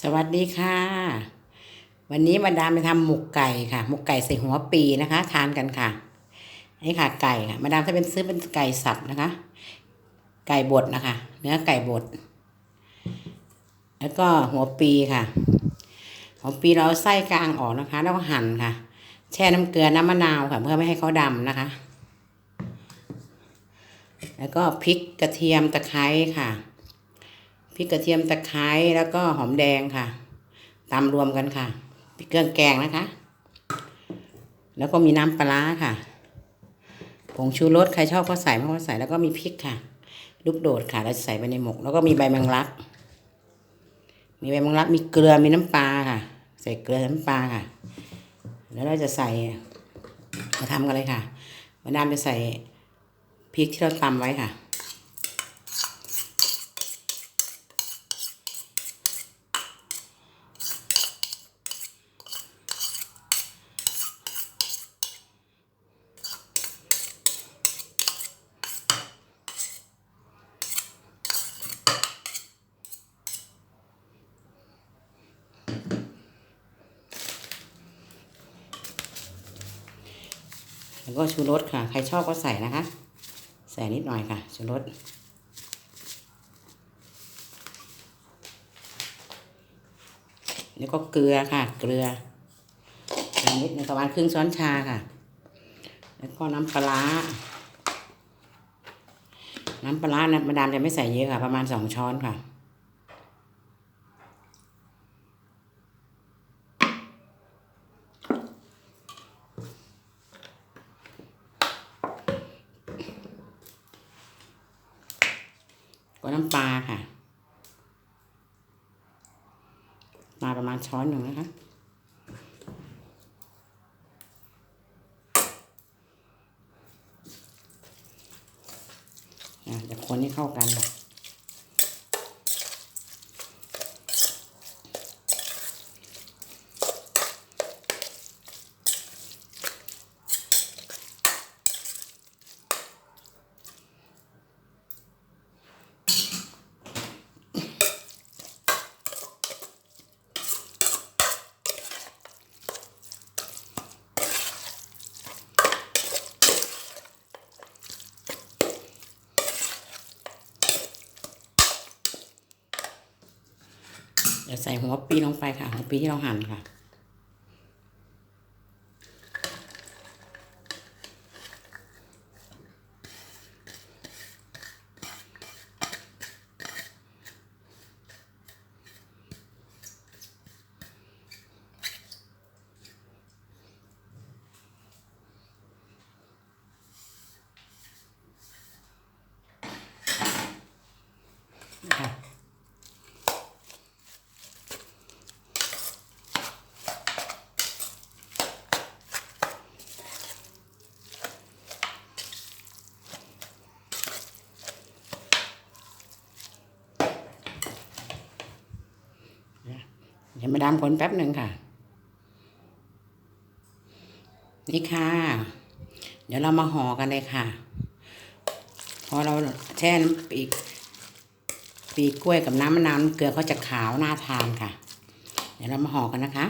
สวัสดีค่ะ วันนี้มาดามไปทำหมกไก่ค่ะ หมกไก่ใส่หัวปีนะคะ ทานกันค่ะนี่ค่ะไก่ค่ะ มาดามจะเป็นซื้อเป็นไก่สับนะคะ ไก่บดนะคะ เนื้อไก่บด แล้วก็หัวปีค่ะ หัวปีเราไส้กลางออกนะคะ แล้วก็หั่นค่ะ แช่น้ำเกลือน้ำมะนาวค่ะ เพื่อไม่ให้เขาดำนะคะ แล้วก็พริกกระเทียมตะไคร้ค่ะ พริกกระเทียมตะไคร้แล้วก็หอมแดงค่ะตำรวมกันค่ะพริกเครื่องแกงนะคะ แล้วก็มีน้ำปลาค่ะผงชูรสใครชอบก็ใส่ไม่ก็ใส่แล้วก็มีพริกค่ะ ลูกโดดค่ะแล้วใส่ไปในหมก แล้วก็มีใบแมงลัก มีใบแมงลักมีเกลือมีน้ำปลาค่ะ ใส่เกลือน้ำปลาค่ะ แล้วเราจะใส่มาทำกันเลยค่ะมาดามจะใส่พริกที่เราตำไว้ค่ะ แล้วก็ชูรสค่ะ ใครชอบก็ใส่นะคะ ใส่นิดหน่อยค่ะ ชูรสแล้วก็เกลือค่ะ เกลือนิดนึงประมาณครึ่งช้อนชาค่ะ แล้วก็น้ำปลา น้ำปลาร้านะมาดามจะไม่ใส่เยอะค่ะ ประมาณสองช้อนค่ะ ก็น้ำปลาค่ะปลาประมาณช้อนหนึ่งนะคะเดี๋ยวคนให้เข้ากันค่ะ จะใส่หัวปีลงไปค่ะหัวปีที่เราหั่นค่ะ เดี๋ยวมาดามคนแป๊บหนึ่งค่ะ นี่ค่ะ เดี๋ยวเรามาห่อกันเลยค่ะ พอเราแช่น้ำปีกปีกกล้วยกับน้ำมะนาวเกลือเขาจะขาวน่าทานค่ะ เดี๋ยวเรามาห่อกันนะคะ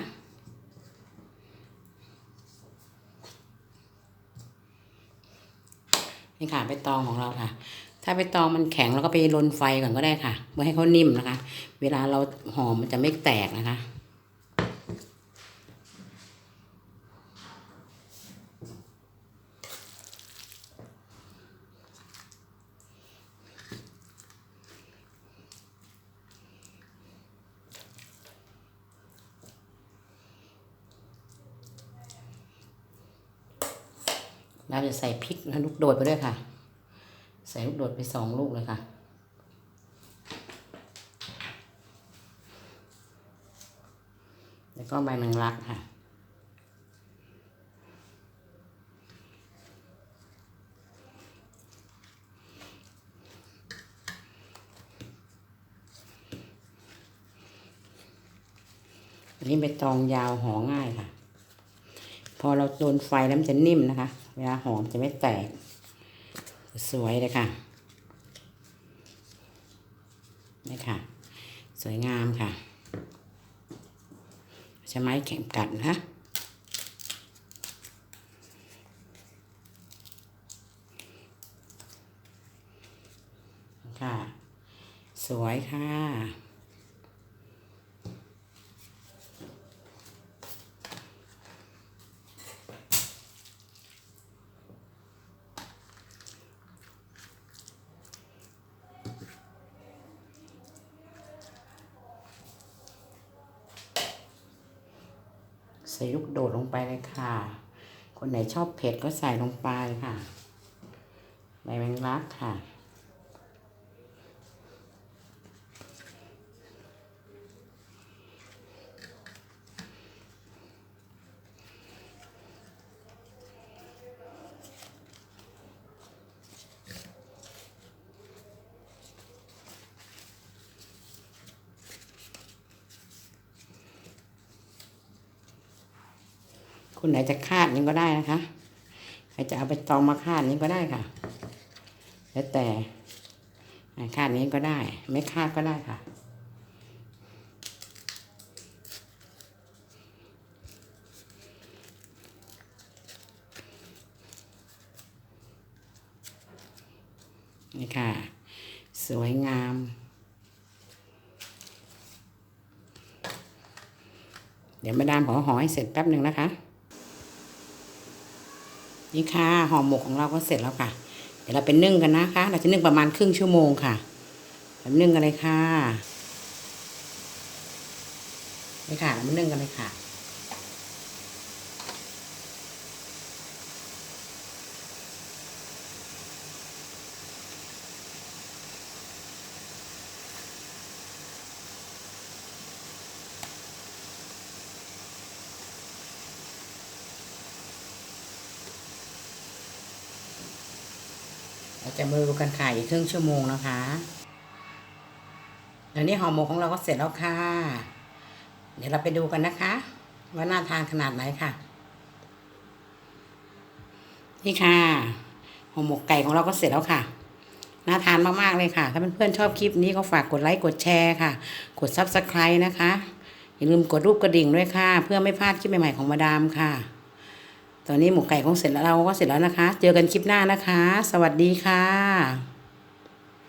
นี่ค่ะใบตองของเราค่ะ ถ้าใบตองมันแข็งเราก็ไปลนไฟก่อนก็ได้ค่ะ เพื่อให้เขานิ่มนะคะ เวลาเราห่อมันจะไม่แตกนะคะเราจะใส่พริกและลูกโดดไปด้วยค่ะ ส่ลูกโดดไปสองลูกเลยค่ะ แล้วก็ใบแมงลักค่ะ อันนี้ใบตองยาวห่อง่ายค่ะ พอเราโดนไฟแล้วมันจะนิ่มนะคะ เวลาหอมจะไม่แตก สวยเลยค่ะนี่ค่ะ สวยงามค่ะจะไม้เข็มกัดนะค่ะ สวยค่ะ ใส่ลูกโดดลงไปเลยค่ะ คนไหนชอบเผ็ดก็ใส่ลงไปค่ะ ใบแมงลักค่ะ คุณไหนจะคาดนี้ก็ได้นะคะใครจะเอาไปตองมาคาดนี้ก็ได้ค่ะ แล้วแต่คาดนี้ก็ได้ ไม่คาดก็ได้ค่ะนี่ค่ะ สวยงาม เดี๋ยวมาดามขอห่อให้เสร็จแป๊บหนึ่งนะคะ นี่ค่ะห่อหมกของเราก็เสร็จแล้วค่ะ เดี๋ยวเราไปนึ่งกันนะคะ เราจะนึ่งประมาณครึ่งชั่วโมงค่ะเรานึ่งกันเลยค่ะนี่ค่ะเรามานึ่งกันเลยค่ะ เราจะมาดูกันค่ะอีกครึ่งชั่วโมงนะคะเดี๋ยวนี้ห่อหมกของเราก็เสร็จแล้วค่ะ เดี๋ยวเราไปดูกันนะคะ ว่าน่าทานขนาดไหนค่ะ นี่ค่ะห่อหมกไก่ของเราก็เสร็จแล้วค่ะน่าทานมากๆเลยค่ะ ถ้าเพื่อนๆชอบคลิปนี้ก็ฝากกดไลค์กดแชร์ค่ะ กด subscribe นะคะ อย่าลืมกดรูปกระดิ่งด้วยค่ะ เพื่อไม่พลาดคลิปใหม่ๆของมาดามค่ะ ตอนนี้หมูไก่คงเสร็จแล้วเราก็เสร็จแล้วนะคะ เจอกันคลิปหน้านะคะ สวัสดีค่ะ